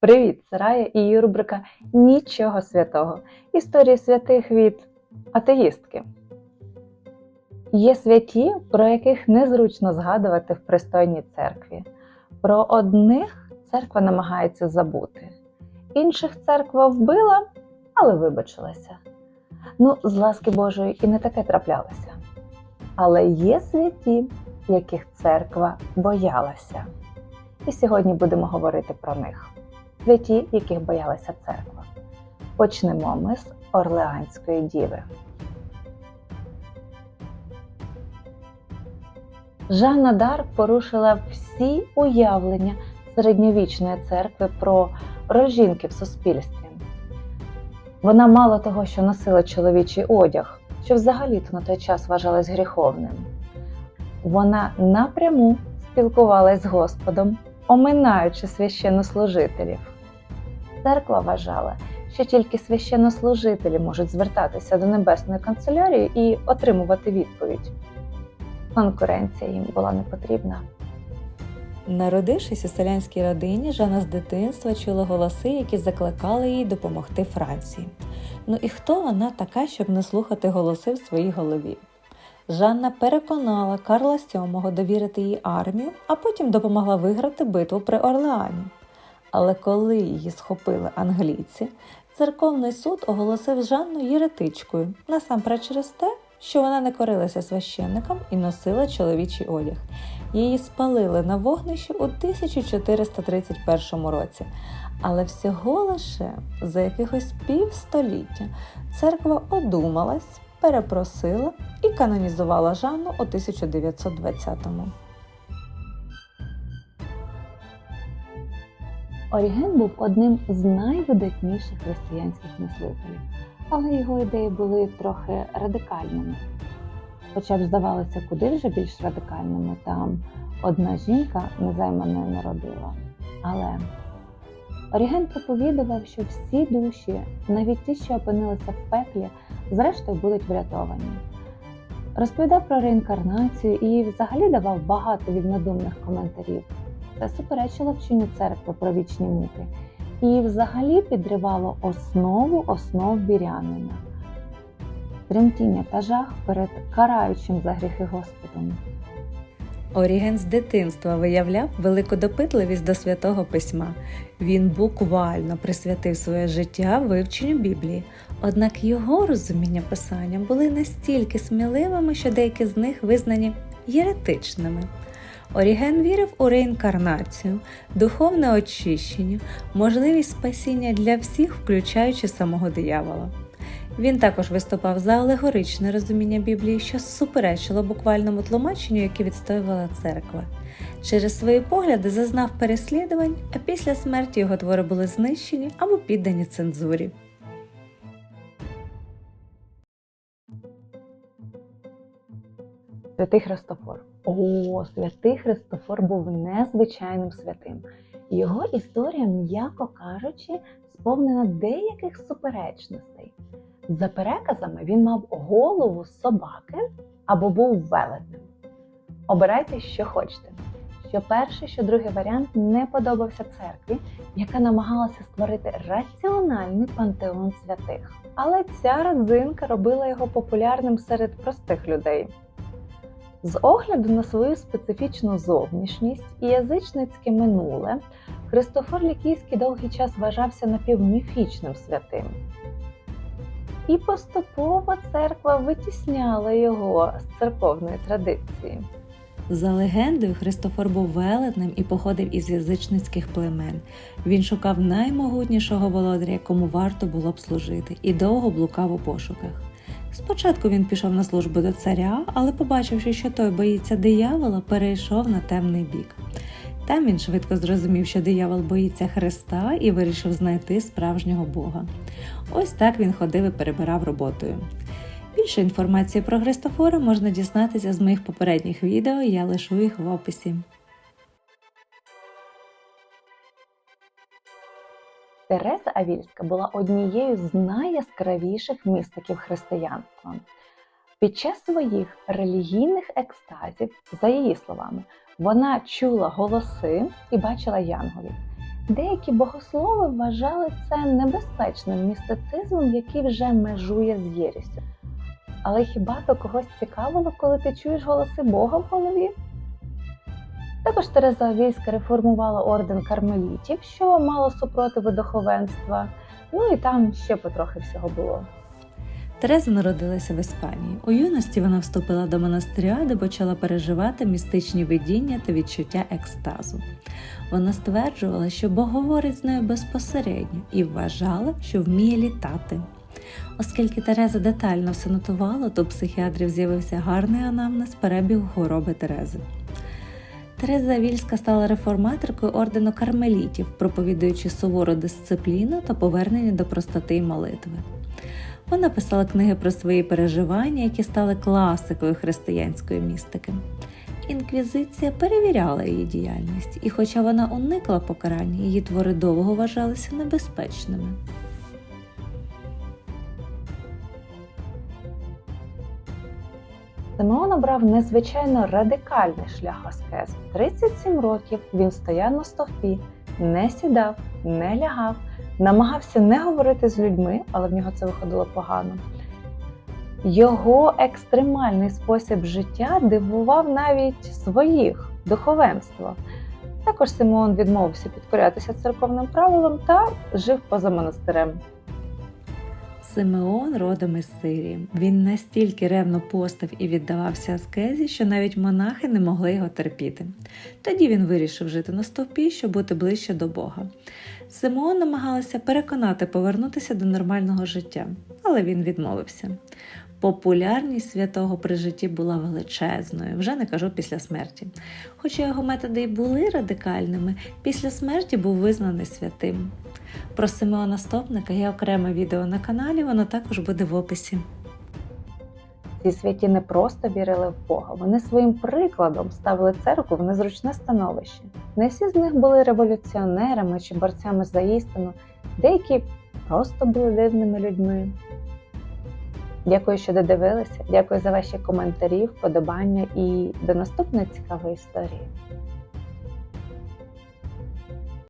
Привіт, це Рая і її рубрика Нічого святого. Історії святих від атеїстки. Є святі, про яких незручно згадувати в пристойній церкві. Про одних церква намагається забути, інших церква вбила, але вибачилася. Ну, з ласки Божої і не таке траплялося. Але є святі, яких церква боялася. І сьогодні будемо говорити про них святі, яких боялася церква. Почнемо ми з Орлеанської діви. Жанна Дарк порушила всі уявлення середньовічної церкви про роль жінки в суспільстві. Вона мало того, що носила чоловічий одяг, що взагалі-то на той час вважалась гріховним. Вона напряму спілкувалась з Господом, оминаючи священнослужителів. Церква вважала, що тільки священнослужителі можуть звертатися до небесної канцелярії і отримувати відповідь. Конкуренція їм була не потрібна. Народившись у селянській родині, Жанна з дитинства чула голоси, які закликали їй допомогти Франції. Ну і хто вона така, щоб не слухати голоси в своїй голові? Жанна переконала Карла VII довірити їй армію, а потім допомогла виграти битву при Орлеані. Але коли її схопили англійці, церковний суд оголосив Жанну єретичкою, насамперед через те, що вона не корилася священникам і носила чоловічий одяг. Її спалили на вогнищі у 1431 році. Але всього лише за якихось півстоліття церква одумалась, перепросила і канонізувала Жанну у 1920-му. Оріген був одним з найвидатніших християнських мислителів, але його ідеї були трохи радикальними. Хоча б здавалося, куди вже більш радикальними, там одна жінка незайманою народила. Але Оріген проповідував, що всі душі, навіть ті, що опинилися в пеклі, зрештою будуть врятовані. Розповідав про реінкарнацію і взагалі давав багато вільнодумних коментарів. Це суперечило вченню церкви про вічні муки і взагалі підривало основу основ вірянина, тремтіння та жах перед караючим за гріхи Господом. Оріген з дитинства виявляв велику допитливість до святого письма. Він буквально присвятив своє життя вивченню Біблії. Однак його розуміння писання були настільки сміливими, що деякі з них визнані єретичними. Оріген вірив у реінкарнацію, духовне очищення, можливість спасіння для всіх, включаючи самого диявола. Він також виступав за алегоричне розуміння Біблії, що суперечило буквальному тлумаченню, яке відстоювала церква. Через свої погляди зазнав переслідувань, а після смерті його твори були знищені або піддані цензурі. Святий Христофор. О, святий Христофор був незвичайним святим. Його історія, м'яко кажучи, сповнена деяких суперечностей. За переказами, він мав голову собаки або був велетнем. Обирайте, що хочете. Що перший, що другий варіант не подобався церкві, яка намагалася створити раціональний пантеон святих. Але ця родзинка робила його популярним серед простих людей. З огляду на свою специфічну зовнішність і язичницьке минуле, Христофор Лікійський довгий час вважався напівміфічним святим. І поступово церква витісняла його з церковної традиції. За легендою, Христофор був велетнем і походив із язичницьких племен. Він шукав наймогутнішого володаря, якому варто було б служити, і довго блукав у пошуках. Спочатку він пішов на службу до царя, але, побачивши, що той боїться диявола, перейшов на темний бік. Там він швидко зрозумів, що диявол боїться Христа і вирішив знайти справжнього Бога. Ось так він ходив і перебирав роботою. Більше інформації про Христофора можна дізнатися з моїх попередніх відео, я лишу їх в описі. Тереза Авільська була однією з найяскравіших містиків християнства. Під час своїх релігійних екстазів, за її словами, вона чула голоси і бачила янголів. Деякі богослови вважали це небезпечним містицизмом, який вже межує з єрістю. Але хіба то когось цікавило, коли ти чуєш голоси Бога в голові? Також Тереза Авільська реформувала орден кармелітів, що мало супротиву духовенства. Ну і там ще потрохи всього було. Тереза народилася в Іспанії. У юності вона вступила до монастиря, де почала переживати містичні видіння та відчуття екстазу. Вона стверджувала, що Бог говорить з нею безпосередньо і вважала, що вміє літати. Оскільки Тереза детально все нотувала, то у психіатрів з'явився гарний анамнез перебігу хвороби Терези. Тереза Вільська стала реформаторкою ордену кармелітів, проповідуючи сувору дисципліну та повернення до простоти й молитви. Вона писала книги про свої переживання, які стали класикою християнської містики. Інквізиція перевіряла її діяльність, і хоча вона уникла покарання, її твори довго вважалися небезпечними. Симеон обрав незвичайно радикальний шлях аскез. 37 років він стояв на стовпі, не сідав, не лягав, намагався не говорити з людьми, але в нього це виходило погано. Його екстремальний спосіб життя дивував навіть своїх духовенства. Також Симеон відмовився підкорятися церковним правилам та жив поза монастирем. Симеон родом із Сирії. Він настільки ревно постав і віддавався аскезі, що навіть монахи не могли його терпіти. Тоді він вирішив жити на стовпі, щоб бути ближче до Бога. Симеон намагалася переконати повернутися до нормального життя, але він відмовився. Популярність святого при житті була величезною, вже не кажу після смерті. Хоча його методи й були радикальними, після смерті був визнаний святим. Про Симеона Стопника є окреме відео на каналі, воно також буде в описі. Ці святі не просто вірили в Бога, вони своїм прикладом ставили церкву в незручне становище. Не всі з них були революціонерами чи борцями за істину, деякі просто були дивними людьми. Дякую, що додивилися. Дякую за ваші коментарі, вподобання і до наступної цікавої історії.